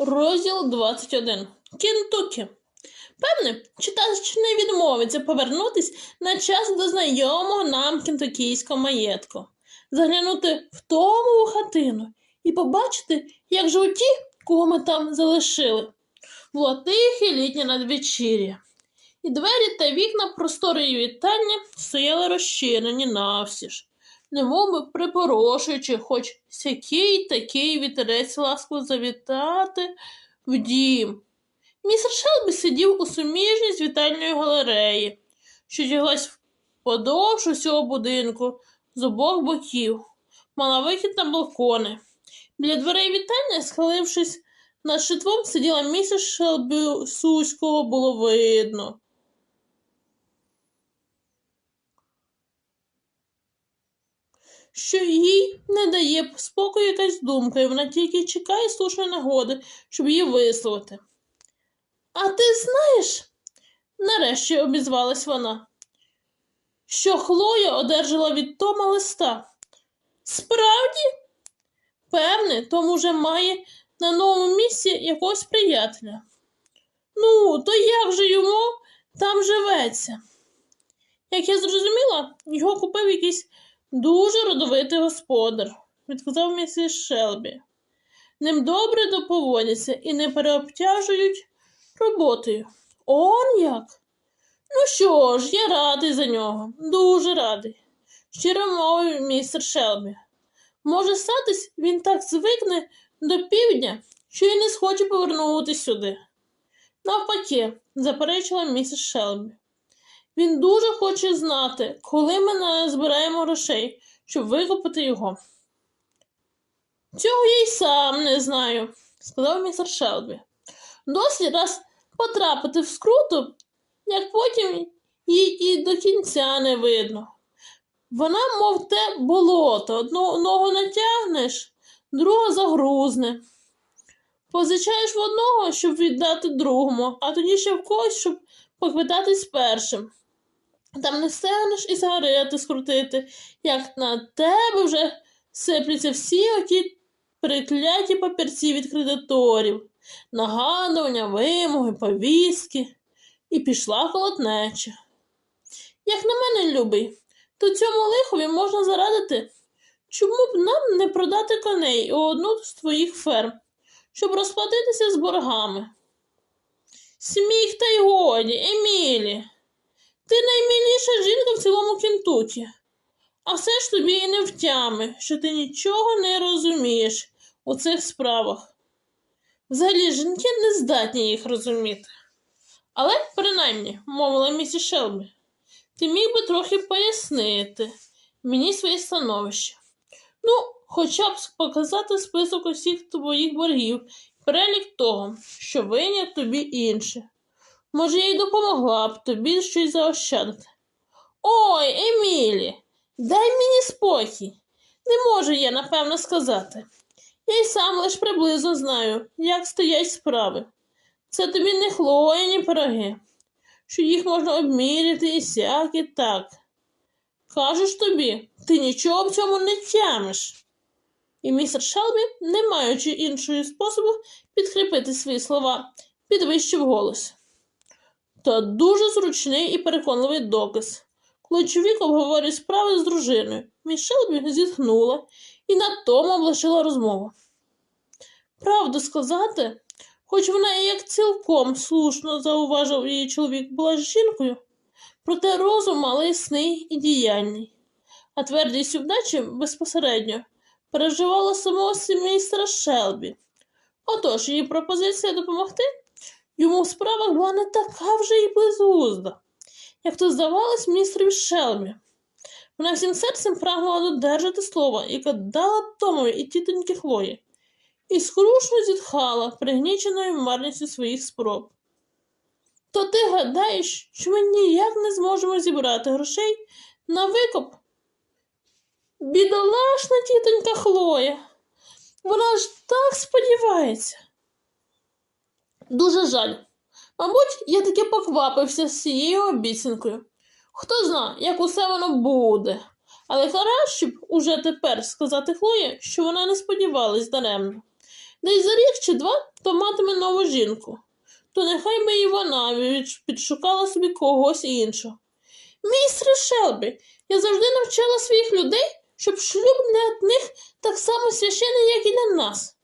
Розділ 21. Кентукі. Певне, читач не відмовиться повернутись на час до знайомого нам кентукійського маєтку, заглянути в тому хатину і побачити, як живуть ті, кого ми там залишили. Було тихе літнє надвечір'я, і двері та вікна просторої вітальні стояли розчинені навсіж, немовби припорошуючи, хоч сякий такий вітерець ласково завітати в дім. Містер Шелбі сидів у суміжній вітальної галереї, що тяглась вподовж усього будинку з обох боків, мала вихід на балкони. Біля дверей вітальні, схилившись над шитвом, сиділа місіс Шелбі Суського, було видно. Що їй не дає спокою якась думка, і вона тільки чекає слушної нагоди, щоб її висловити. А ти знаєш, нарешті обізвалась вона, що Хлоя одержала від Тома листа. Справді? Певне, Том уже має на новому місці якогось приятеля. Ну, то як же йому там живеться? Як я зрозуміла, його купив якийсь дуже родовитий господар, відказав місіс Шелбі. Ним добре доповодяться і не переобтяжують роботою. Он як? Ну що ж, я радий за нього, дуже радий. Щиро мовив містер Шелбі. Може статись, він так звикне до півдня, що й не схоче повернутися сюди. Навпаки, заперечила місіс Шелбі. Він дуже хоче знати, коли ми назбираємо грошей, щоб викупити його. Цього я й сам не знаю, сказав містер Шелбі. Досі раз потрапити в скруту, як потім їй і до кінця не видно. Вона, мов те болото, одну ногу натягнеш, друга загрузне. Позичаєш в одного, щоб віддати другому, а тоді ще в когось, щоб поквитатись першим. Там не встигнеш і сигарети скрутити, як на тебе вже сипляться всі оті прикляті папірці від кредиторів, нагадування, вимоги, повістки, і пішла колотнеча. Як на мене, любий, то цьому лихові можна зарадити, чому б нам не продати коней у одну з твоїх ферм, щоб розплатитися з боргами. Сміх та й годі, Емілі. Ти найміліша жінка в цілому Кентукі. А все ж тобі і не втями, що ти нічого не розумієш у цих справах. Взагалі жінки не здатні їх розуміти. Але, принаймні, мовила місіс Шелбі, ти міг би трохи пояснити мені своє становище. Ну, хоча б показати список усіх твоїх боргів, перелік того, що виняв тобі інше. Може, я й допомогла б тобі щось заощадити. Ой, Емілі, дай мені спокій. Не можу я, напевно, сказати. Я й сам лиш приблизно знаю, як стоять справи. Це тобі не хлояні пироги, що їх можна обміряти і сяк, і так. Кажеш тобі, ти нічого в цьому не тямиш. І містер Шелбі, не маючи іншого способу підкріпити свої слова, підвищив голос. Та дуже зручний і переконливий доказ. Коли чоловік обговорює справи з дружиною, міс Шелбі зітхнула і на тому облишила розмову. Правду сказати, хоч вона і як цілком слушно зауважив її чоловік була жінкою, проте розум мала ясний і діяльний, а твердість у вдачі безпосередньо переживала самого містера Шелбі. Отож її пропозиція допомогти йому в справах була не така вже й безглузда, як то здавалось містерові Шелбі. Вона всім серцем прагнула додержати слова, яке дала Томові і тітоньки Хлої, і скрушно зітхала, пригніченою марністю своїх спроб. То ти гадаєш, що ми ніяк не зможемо зібрати грошей на викуп? Бідолашна тітонька Хлоя. Вона ж так сподівається. Дуже жаль. Мабуть, я таки поквапився з цією обіцянкою. Хто зна, як усе воно буде. Але краще б уже тепер сказати Хлої, що вона не сподівалась даремно. Десь за рік чи два то матиме нову жінку. То нехай би і вона підшукала собі когось іншого. Містер Шелбі, я завжди навчала своїх людей, щоб шлюб для них так само священний, як і для нас.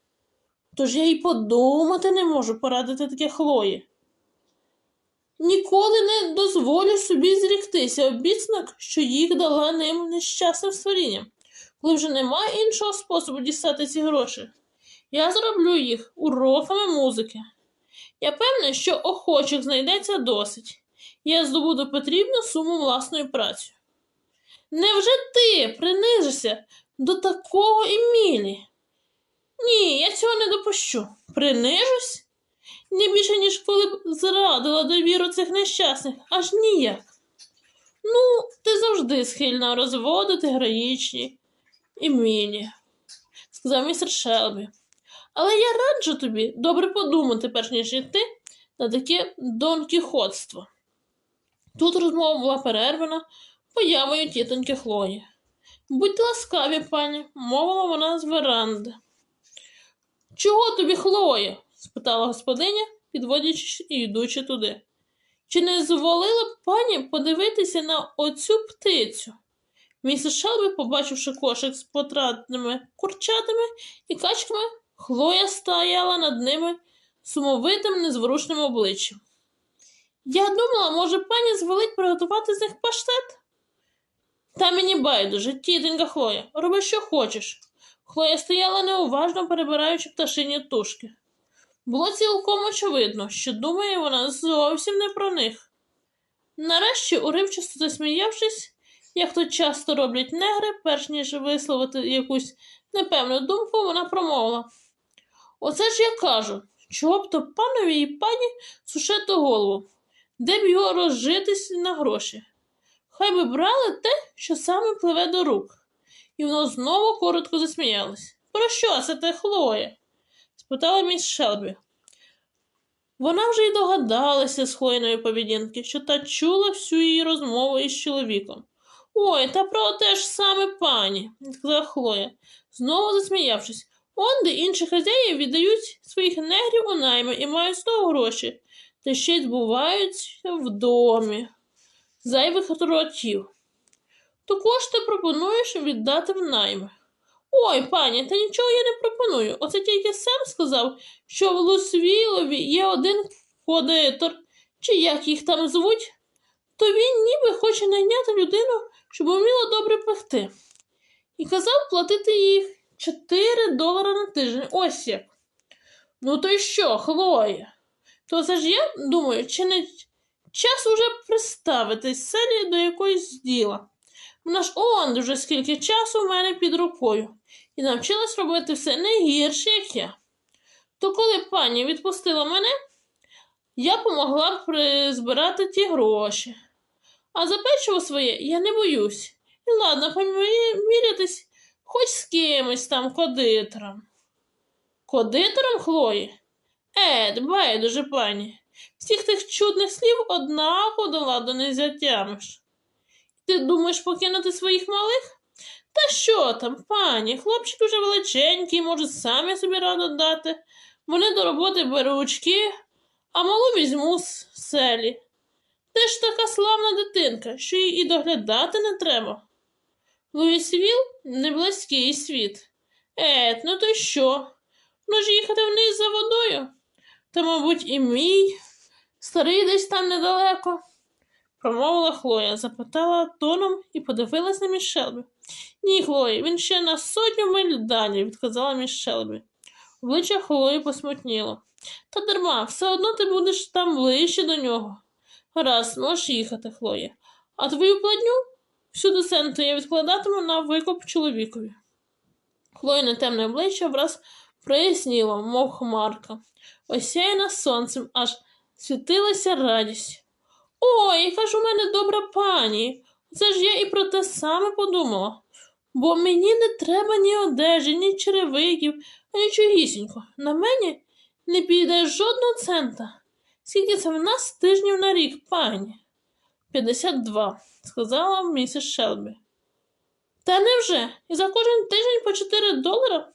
Тож я й подумати не можу порадити таке Хлої. Ніколи не дозволю собі зріктися обіцянок, що їх дала ним нещасним створінням. Коли вже немає іншого способу дістати ці гроші, я зроблю їх уроками музики. Я певна, що охочих знайдеться досить. Я здобуду потрібну суму власною працею. Невже ти принижишся до такого Емілі? Ні, я цього не допущу. Принижусь? Не більше, ніж коли б зрадила довіру цих нещасних, аж ніяк. Ну, ти завжди схильна розводити героїчні Емілі, сказав містер Шелбі. Але я раджу тобі добре подумати, перш ніж йти на таке донкіхотство. Тут розмова була перервана появою тітоньки Хлої. Будьте ласкаві, пані, мовила вона з веранди. Чого тобі, Хлоя? спитала господиня, підводячись і йдучи туди. Чи не зволила б пані подивитися на оцю птицю? Місіс Шелбі, побачивши кошик з потратними курчатами і качками, Хлоя стояла над ними сумовитим, незворушним обличчям. Я думала, може, пані звелить приготувати з них паштет? Та мені байдуже, тітонька Хлоя, роби, що хочеш. Хлоя стояла неуважно перебираючи пташині тушки. Було цілком очевидно, що думає вона зовсім не про них. Нарешті, уривчасто засміявшись, як то часто роблять негри, перш ніж висловити якусь непевну думку, вона промовила. Оце ж я кажу, чого б то панові і пані сушити голову, де б його розжитись на гроші. Хай би брали те, що саме пливе до рук. І воно знову коротко засміялось. Про що це те, Хлоя? спитала міс Шелбі. Вона вже й догадалася з Хлоїної поведінки, що та чула всю її розмову із чоловіком. Ой, та про те ж саме пані, сказала Хлоя, знову засміявшись. Он де інші хазяї віддають своїх негрів у найми і мають з того гроші, та ще й збуваються в домі зайвих ротів. То кошти пропонуєш віддати в найми. Ой, пані, та нічого я не пропоную. Оце тільки Сем сказав, що в Лусвілові є один кодитор, чи як їх там звуть, то він ніби хоче найняти людину, щоб вміла добре пекти. І казав платити їх 4 долари на тиждень. Ось як. Ну то й що, Хлоя? То це ж я думаю, чи не час уже приставитись селі до якоїсь діла. Вона ж он вже скільки часу в мене під рукою і навчилась робити все не гірше, як я. То коли пані відпустила мене, я помогла б призбирати ті гроші. А за печиво своє я не боюсь. І ладно, помірятись хоч з кимось там кодитором. Кодитором, Хлої? Ед, байдуже, пані. Всіх тих чудних слів однаково до ладу не затямиш. Ти думаєш покинути своїх малих? Та що там, пані, хлопчик уже величенький, можуть самі собі раду дати. Вони до роботи беручки, а малу візьму з селі. Ти ж така славна дитинка, що їй і доглядати не треба. Луїсвіл не близький світ. Ет, ну то й що? Ну ж їхати вниз за водою? Та, мабуть, і мій. Старий десь там недалеко, промовила Хлоя, запитала тоном і подивилась на міс Шелбі. Ні, Хлої, він ще на сотню миль далі, відказала міс Шелбі. Обличчя Хлої посмутніло. Та дарма, все одно ти будеш там ближче до нього. Гаразд, можеш їхати, Хлоя. А твою платню всю до я відкладатиму на викуп чоловікові. Хлоїне темне обличчя враз проясніло, мов хмарка, осяяна сонцем, аж світилася радість. Ой, яка ж у мене добра пані. Це ж я і про те саме подумала. Бо мені не треба ні одежі, ні черевиків, нічогісінько. На мене не піде жодного цента. Скільки це в нас тижнів на рік, пані? 52, сказала місіс Шелбі. Та невже? І за кожен тиждень по 4 долара?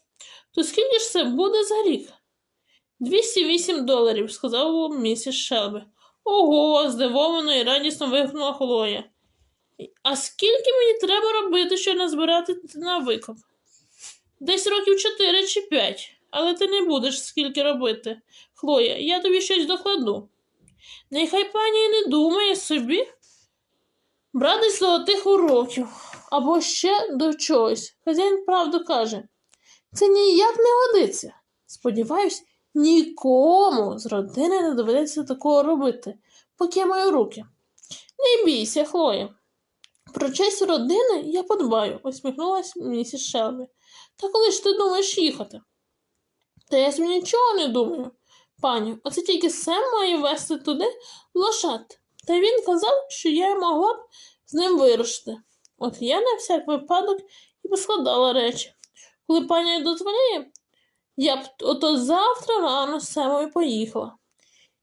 То скільки ж це буде за рік? 208 доларів, сказав місіс Шелбі. Ого, здивовано і радісно вигукнула Хлоя. А скільки мені треба робити, щоб назбирати на викуп? Десь років 4 чи 5, але ти не будеш скільки робити. Хлоя, я тобі щось докладу. Нехай пані і не думає собі брати золотих уроків або ще до чогось. Хазяїн правду каже. Це ніяк не годиться. Сподіваюсь, нікому з родини не доведеться такого робити, поки я маю руки. Не бійся, Хлоя. Про честь родини я подбаю, усміхнулась місіс Шелбі. Та коли ж ти думаєш їхати? Та я собі нічого не думаю, пані. Оце тільки Сем має вести туди лошад. Та він казав, що я могла б з ним вирушити. От я на всяк випадок і поскладала речі. Коли пані дозволяє, я б ото завтра рано з Семою поїхала.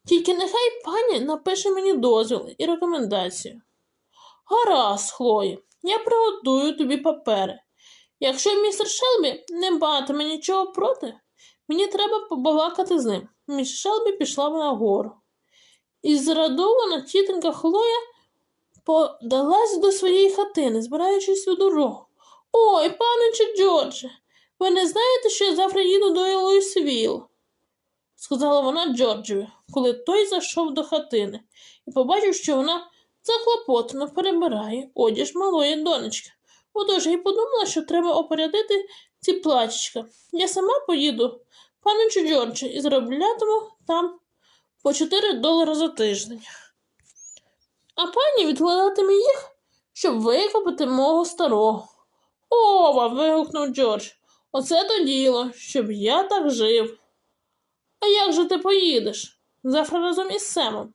Тільки нехай пані напише мені дозвіл і рекомендацію. Гаразд, Хлої, я приготую тобі папери. Якщо містер Шелбі не матиме нічого проти, мені треба побалакати з ним. Міс Шелбі пішла нагору. І зрадована тітонька Хлоя подалась до своєї хатини, збираючись у дорогу. Ой, паниче Джордже, ви не знаєте, що я завтра їду до Луїсвіл? сказала вона Джорджеві, коли той зайшов до хатини і побачив, що вона заклопотано перебирає одяж малої донечки. Отож й подумала, що треба опорядити ці платічка. Я сама поїду, паничу Джорджі, і зароблятиму там по 4 долари за тиждень. А пані відкладатиме їх, щоб викупити мого старого. Ова. вигукнув Джордж. Оце то діло, щоб я так жив. А як же ти поїдеш? Завтра разом із Семом.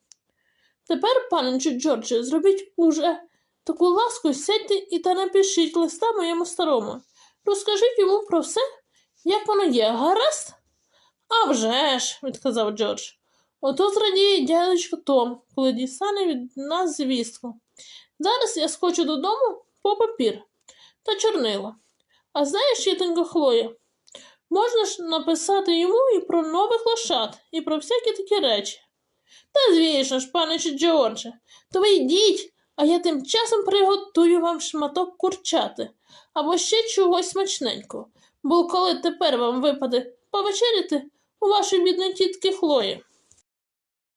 Тепер, паненче Джордже, зробіть уже таку ласку, сядьте і та напишіть листа моєму старому. Розкажіть йому про все, як воно є, гаразд? «А вже ж», – відказав Джордж. Ото зрадіє дядечко Том, коли дістане від нас звістку. Зараз я скочу додому по папір та чорнила. А знаєш, тітонько Хлоя, можна ж написати йому і про нових лошад, і про всякі такі речі. Та звісно ж, паничу Джордже, то ви йдіть, а я тим часом приготую вам шматок курчати або ще чогось смачненького, бо коли тепер вам випаде повечеряти у вашої бідної тітки Хлої.